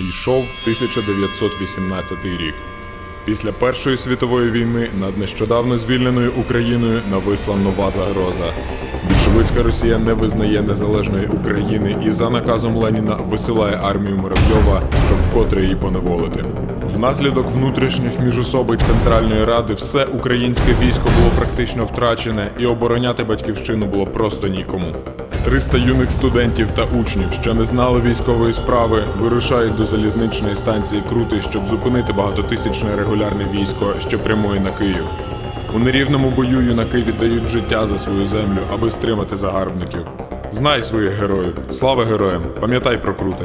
Йшов 1918 рік. Після Першої світової війни над нещодавно звільненою Україною нависла нова загроза. Більшовицька Росія не визнає незалежної України і за наказом Леніна висилає армію Муравйова, щоб вкотре її поневолити. Внаслідок внутрішніх міжособиць Центральної Ради все українське військо було практично втрачене, і обороняти батьківщину було просто нікому. 300 юних студентів та учнів, що не знали військової справи, вирушають до залізничної станції Крути, щоб зупинити багатотисячне регулярне військо, що прямує на Київ. У нерівному бою юнаки віддають життя за свою землю, аби стримати загарбників. Знай своїх героїв, слава героям, пам'ятай про Крути.